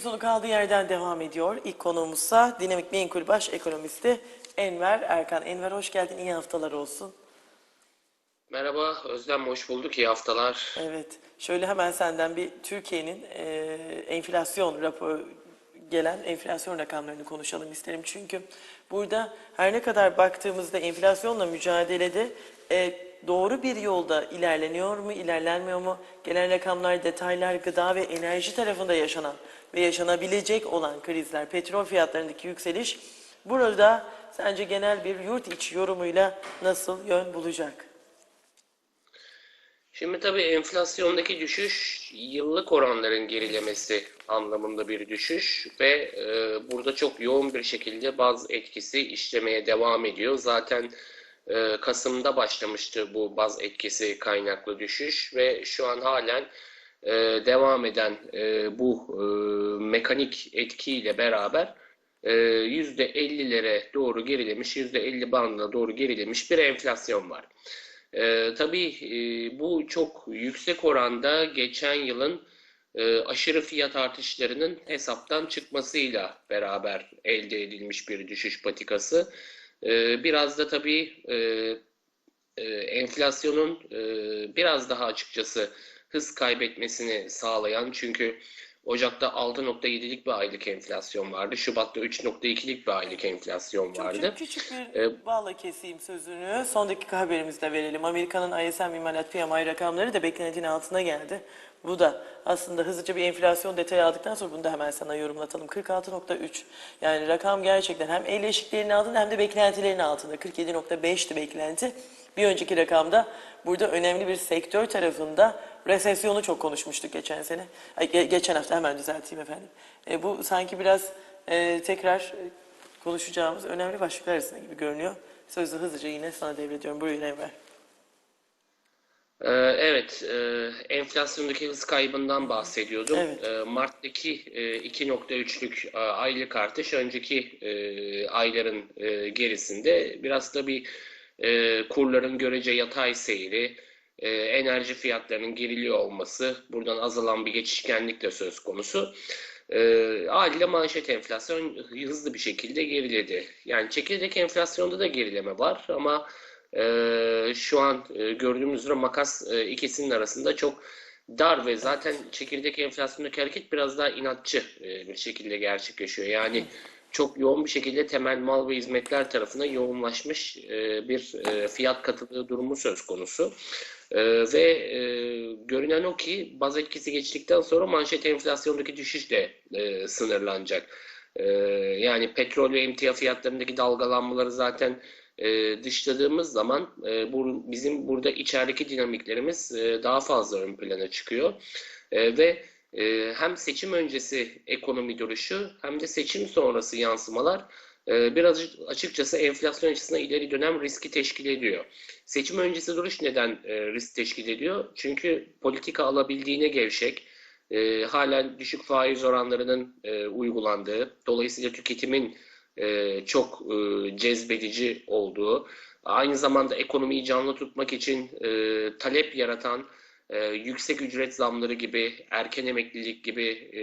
sonu kaldığı yerden devam ediyor. İlk konuğumuzsa Dinamik Menkul Baş Ekonomisti Enver Erkan. Enver hoş geldin, iyi haftalar olsun. Merhaba Özlem, hoş bulduk. İyi haftalar. Evet, şöyle hemen senden bir Türkiye'nin e, enflasyon raporu gelen enflasyon rakamlarını konuşalım isterim. Çünkü burada her ne kadar baktığımızda enflasyonla mücadelede e, doğru bir yolda ilerleniyor mu, ilerlenmiyor mu? Gelen rakamlar, detaylar, gıda ve enerji tarafında yaşanan ve yaşanabilecek olan krizler, petrol fiyatlarındaki yükseliş burada sence genel bir yurt içi yorumuyla nasıl yön bulacak? Şimdi tabii enflasyondaki düşüş yıllık oranların gerilemesi anlamında bir düşüş ve e, burada çok yoğun bir şekilde baz etkisi işlemeye devam ediyor. Zaten e, Kasım'da başlamıştı bu baz etkisi kaynaklı düşüş ve şu an halen e, devam eden e, bu e, mekanik etkiyle beraber e, %50'lere doğru gerilemiş, %50 bandına doğru gerilemiş bir enflasyon var. Tabii bu çok yüksek oranda geçen yılın aşırı fiyat artışlarının hesaptan çıkmasıyla beraber elde edilmiş bir düşüş patikası. Biraz da tabii enflasyonun biraz daha açıkçası hız kaybetmesini sağlayan çünkü Ocak'ta 6.7'lik bir aylık enflasyon vardı. Şubat'ta 3.2'lik bir aylık enflasyon Çok, vardı. çok küçük bir Ee, bağla keseyim sözünü. Son dakika haberimizde verelim. Amerika'nın ISM imalat PMI rakamları da beklentinin altına geldi. Bu da aslında hızlıca bir enflasyon detayı aldıktan sonra bunu da hemen sana yorumlatalım. 46.3 yani rakam gerçekten hem el eşiklerinin altında hem de beklentilerin altında. 47.5'ti beklenti. Bir önceki rakamda burada önemli bir sektör tarafında resesyonu çok konuşmuştuk geçen sene. Ge- geçen hafta hemen düzelteyim efendim. E, bu sanki biraz e, tekrar e, konuşacağımız önemli başlıklar arasında gibi görünüyor. Sözü hızlıca yine sana devrediyorum. Buyurun Enver. Ee, Evet, e, enflasyondaki hız kaybından bahsediyordum. Evet. E, Mart'taki e, 2.3'lük e, aylık artış önceki e, ayların e, gerisinde biraz da bir e, kurların görece yatay seyri, e, enerji fiyatlarının geriliyor olması, buradan azalan bir geçişkenlik de söz konusu. E, haliyle manşet enflasyon hızlı bir şekilde geriledi. Yani çekirdek enflasyonda da gerileme var ama ee, şu an e, gördüğümüz üzere makas e, ikisinin arasında çok dar ve zaten çekirdek enflasyondaki hareket biraz daha inatçı e, bir şekilde gerçekleşiyor. Yani çok yoğun bir şekilde temel mal ve hizmetler tarafına yoğunlaşmış e, bir e, fiyat katılığı durumu söz konusu. E, ve görünen o ki baz etkisi geçtikten sonra manşet enflasyondaki düşüş de sınırlanacak. Yani petrol ve emtia fiyatlarındaki dalgalanmaları zaten dışladığımız zaman bizim burada içerideki dinamiklerimiz daha fazla ön plana çıkıyor. Ve e, hem seçim öncesi ekonomi duruşu hem de seçim sonrası yansımalar e, biraz açıkçası enflasyon açısından ileri dönem riski teşkil ediyor. Seçim öncesi duruş neden e, risk teşkil ediyor? Çünkü politika alabildiğine gevşek, e, halen düşük faiz oranlarının e, uygulandığı, dolayısıyla tüketimin çok cezbedici olduğu, aynı zamanda ekonomiyi canlı tutmak için talep yaratan e, yüksek ücret zamları gibi, erken emeklilik gibi, e,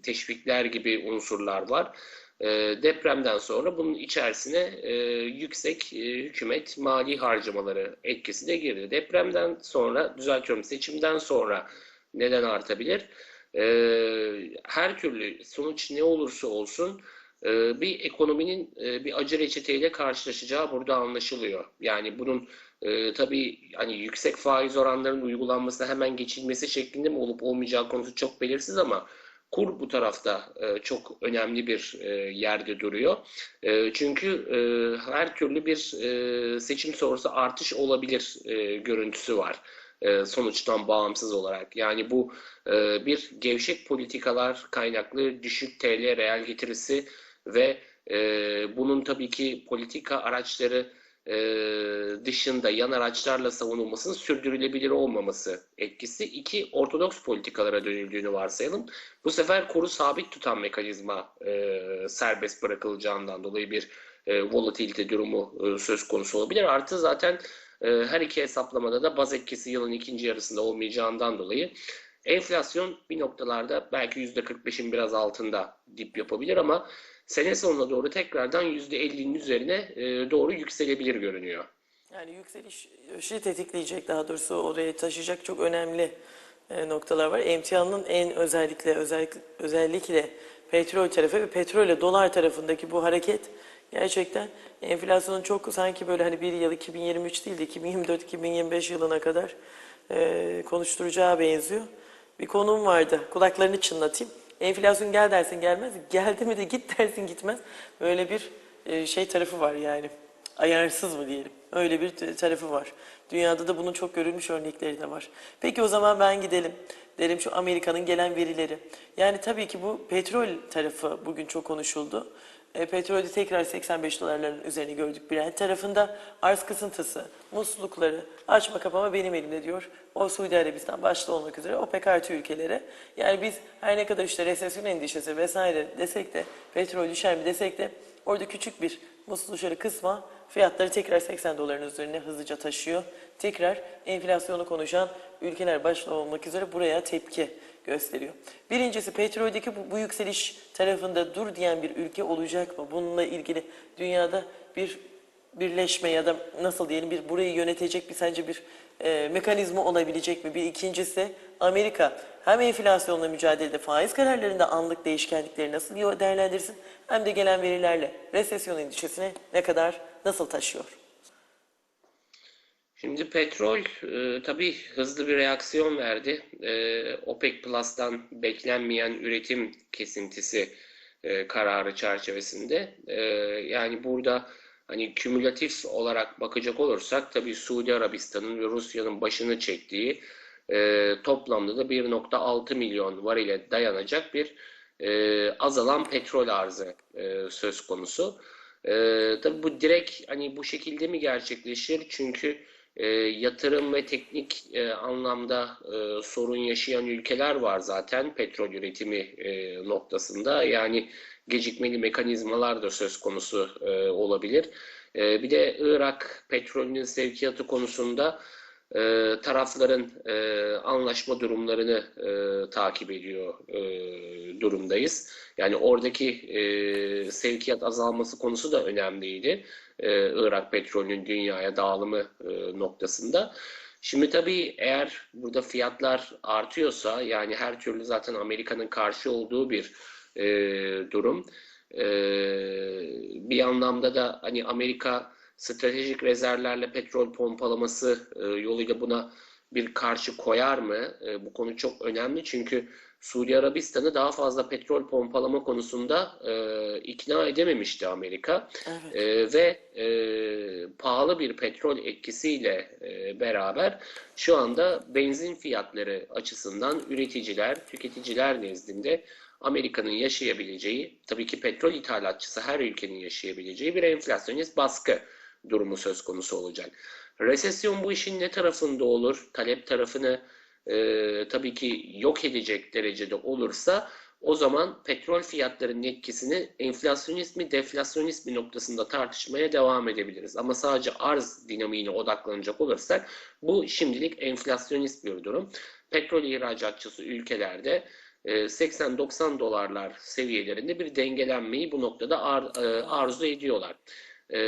teşvikler gibi unsurlar var. E, depremden sonra bunun içerisine e, yüksek e, hükümet mali harcamaları etkisi de girdi. Depremden sonra, düzeltiyorum seçimden sonra neden artabilir? E, her türlü sonuç ne olursa olsun e, bir ekonominin e, bir acı reçeteyle karşılaşacağı burada anlaşılıyor. Yani bunun e, tabii hani yüksek faiz oranlarının uygulanmasına hemen geçilmesi şeklinde mi olup olmayacağı konusu çok belirsiz ama kur bu tarafta e, çok önemli bir e, yerde duruyor. E, çünkü e, her türlü bir e, seçim sonrası artış olabilir e, görüntüsü var e, sonuçtan bağımsız olarak. Yani bu e, bir gevşek politikalar kaynaklı düşük TL reel getirisi ve e, bunun tabii ki politika araçları e, dışında yan araçlarla savunulmasının sürdürülebilir olmaması etkisi. iki ortodoks politikalara dönüldüğünü varsayalım. Bu sefer kuru sabit tutan mekanizma e, serbest bırakılacağından dolayı bir e, volatilite durumu e, söz konusu olabilir. Artı zaten e, her iki hesaplamada da baz etkisi yılın ikinci yarısında olmayacağından dolayı Enflasyon bir noktalarda belki %45'in biraz altında dip yapabilir ama sene sonuna doğru tekrardan %50'nin üzerine e, doğru yükselebilir görünüyor. Yani yükselişi tetikleyecek daha doğrusu oraya taşıyacak çok önemli e, noktalar var. Emtianın en özellikle özellikle, özellikle petrol tarafı ve petrolle dolar tarafındaki bu hareket gerçekten enflasyonun çok sanki böyle hani bir yıl 2023 değil de 2024-2025 yılına kadar e, konuşturacağı benziyor. Bir konum vardı. Kulaklarını çınlatayım. Enflasyon gel dersin gelmez. Geldi mi de git dersin gitmez. Böyle bir e, şey tarafı var yani. Ayarsız mı diyelim. Öyle bir tarafı var. Dünyada da bunun çok görülmüş örnekleri de var. Peki o zaman ben gidelim. Derim şu Amerika'nın gelen verileri. Yani tabii ki bu petrol tarafı bugün çok konuşuldu. E, petrolde tekrar 85 dolarların üzerine gördük Brent tarafında. Arz kısıntısı, muslukları, açma kapama benim elimde diyor. O Suudi Arabistan başta olmak üzere OPEC artı ülkelere. Yani biz her ne kadar işte resesyon endişesi vesaire desek de petrol düşer mi desek de orada küçük bir musluğu kısma fiyatları tekrar 80 doların üzerine hızlıca taşıyor. Tekrar enflasyonu konuşan ülkeler başta olmak üzere buraya tepki gösteriyor. Birincisi petroldeki bu, bu yükseliş tarafında dur diyen bir ülke olacak mı? Bununla ilgili dünyada bir birleşme ya da nasıl diyelim bir burayı yönetecek bir sence bir e, mekanizma olabilecek mi? Bir ikincisi Amerika hem enflasyonla mücadelede faiz kararlarında anlık değişkenlikleri nasıl değerlendirsin hem de gelen verilerle resesyon endişesine ne kadar nasıl taşıyor? Şimdi petrol e, tabii hızlı bir reaksiyon verdi. E, OPEC Plus'tan beklenmeyen üretim kesintisi e, kararı çerçevesinde. E, yani burada hani kümülatif olarak bakacak olursak tabii Suudi Arabistan'ın ve Rusya'nın başını çektiği e, toplamda da 1.6 milyon varile dayanacak bir e, azalan petrol arzı e, söz konusu. E, tabii bu direkt hani bu şekilde mi gerçekleşir? Çünkü e, yatırım ve teknik e, anlamda e, sorun yaşayan ülkeler var zaten petrol üretimi e, noktasında. Yani gecikmeli mekanizmalar da söz konusu e, olabilir. E, bir de Irak petrolünün sevkiyatı konusunda e, tarafların e, anlaşma durumlarını e, takip ediyor e, durumdayız. Yani oradaki e, sevkiyat azalması konusu da önemliydi. E, Irak petrolünün dünyaya dağılımı e, noktasında. Şimdi tabii eğer burada fiyatlar artıyorsa yani her türlü zaten Amerika'nın karşı olduğu bir e, durum. E, bir anlamda da hani Amerika stratejik rezervlerle petrol pompalaması e, yoluyla buna bir karşı koyar mı? E, bu konu çok önemli çünkü Suudi Arabistan'ı daha fazla petrol pompalama konusunda e, ikna edememişti Amerika Evet. E, ve e, pahalı bir petrol etkisiyle e, beraber şu anda benzin fiyatları açısından üreticiler, tüketiciler nezdinde Amerika'nın yaşayabileceği, tabii ki petrol ithalatçısı her ülkenin yaşayabileceği bir enflasyonist baskı durumu söz konusu olacak. Resesyon bu işin ne tarafında olur? Talep tarafını e, tabii ki yok edecek derecede olursa o zaman petrol fiyatlarının etkisini enflasyonist mi deflasyonist mi noktasında tartışmaya devam edebiliriz. Ama sadece arz dinamiğine odaklanacak olursak bu şimdilik enflasyonist bir durum. Petrol ihracatçısı ülkelerde 80-90 dolarlar seviyelerinde bir dengelenmeyi bu noktada ar- e, arzu ediyorlar. Ee,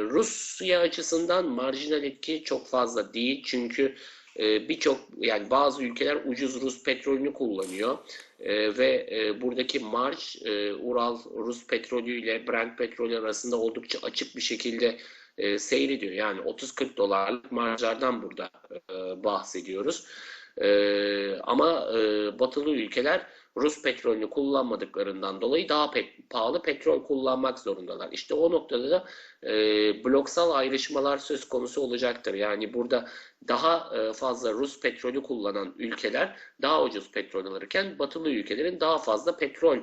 Rusya açısından marjinal etki çok fazla değil çünkü e, birçok yani bazı ülkeler ucuz Rus petrolünü kullanıyor E, ve e, buradaki marj e, Ural Rus petrolü ile Brent petrolü arasında oldukça açık bir şekilde e, seyrediyor. Yani 30-40 dolarlık marjlardan burada e, bahsediyoruz. E, ama e, batılı ülkeler Rus petrolünü kullanmadıklarından dolayı daha pe- pahalı petrol kullanmak zorundalar. İşte o noktada da e, bloksal ayrışmalar söz konusu olacaktır. Yani burada daha e, fazla Rus petrolü kullanan ülkeler daha ucuz petrol alırken batılı ülkelerin daha fazla petrol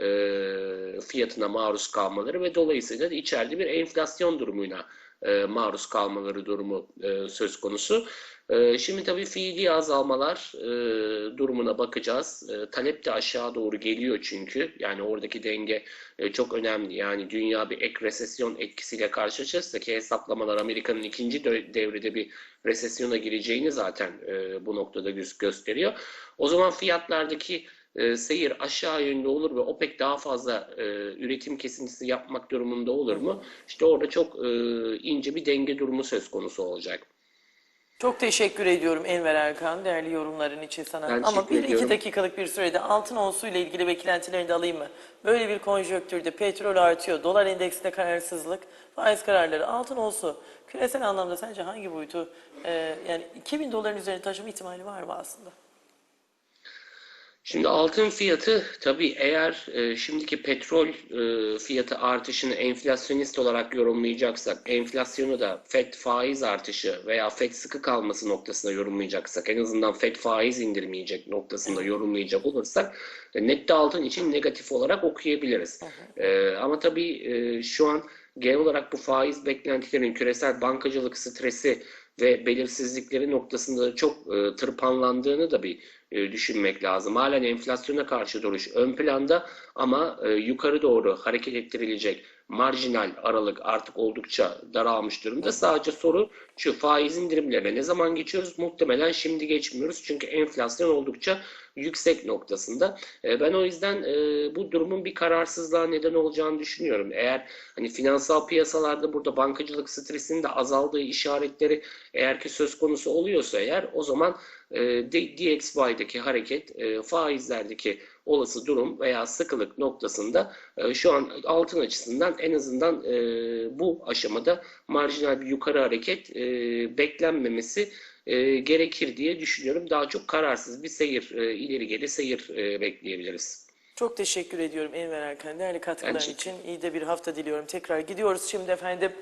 e, fiyatına maruz kalmaları ve dolayısıyla da içeride bir enflasyon durumuyla e, maruz kalmaları durumu e, söz konusu. Ee, Şimdi tabii fiili azalmalar e, durumuna bakacağız. E, talep de aşağı doğru geliyor çünkü. Yani oradaki denge e, çok önemli. Yani dünya bir ek resesyon etkisiyle karşılaşırsa ki hesaplamalar Amerika'nın ikinci devrede bir resesyona gireceğini zaten e, bu noktada gö- gösteriyor. O zaman fiyatlardaki e, seyir aşağı yönlü olur ve OPEC daha fazla e, üretim kesintisi yapmak durumunda olur mu? İşte orada çok e, ince bir denge durumu söz konusu olacak. Çok teşekkür ediyorum Enver Erkan değerli yorumların için sana. Ben Ama bir iki ediyorum. dakikalık bir sürede altın onsu ile ilgili beklentilerini de alayım mı? Böyle bir konjonktürde petrol artıyor, dolar endeksinde kararsızlık, faiz kararları, altın onsu küresel anlamda sence hangi boyutu e, yani 2000 doların üzerine taşıma ihtimali var mı aslında? Şimdi altın fiyatı tabii eğer e, şimdiki petrol e, fiyatı artışını enflasyonist olarak yorumlayacaksak, enflasyonu da FED faiz artışı veya FED sıkı kalması noktasında yorumlayacaksak, en azından FED faiz indirmeyecek noktasında yorumlayacak olursak, e, nette altın için negatif olarak okuyabiliriz. E, ama tabii e, şu an genel olarak bu faiz beklentilerinin küresel bankacılık stresi ve belirsizlikleri noktasında çok e, tırpanlandığını da bir e, düşünmek lazım. Halen enflasyona karşı duruş ön planda ama e, yukarı doğru hareket ettirilecek marjinal aralık artık oldukça daralmış durumda. Sadece soru şu faiz indirimlerine ne zaman geçiyoruz? Muhtemelen şimdi geçmiyoruz. Çünkü enflasyon oldukça yüksek noktasında. E, ben o yüzden e, bu durumun bir kararsızlığa neden olacağını düşünüyorum. Eğer hani finansal piyasalarda burada bankacılık stresinin de azaldığı işaretleri eğer ki söz konusu oluyorsa eğer o zaman e, DXY'deki hareket e, faizlerdeki olası durum veya sıkılık noktasında şu an altın açısından en azından bu aşamada marjinal bir yukarı hareket beklenmemesi e, gerekir diye düşünüyorum. Daha çok kararsız bir seyir, e, ileri geri seyir e, bekleyebiliriz. Çok teşekkür ediyorum Enver Erkan. Değerli katkıların için iyi de bir hafta diliyorum. Tekrar gidiyoruz şimdi efendim.